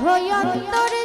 দেখো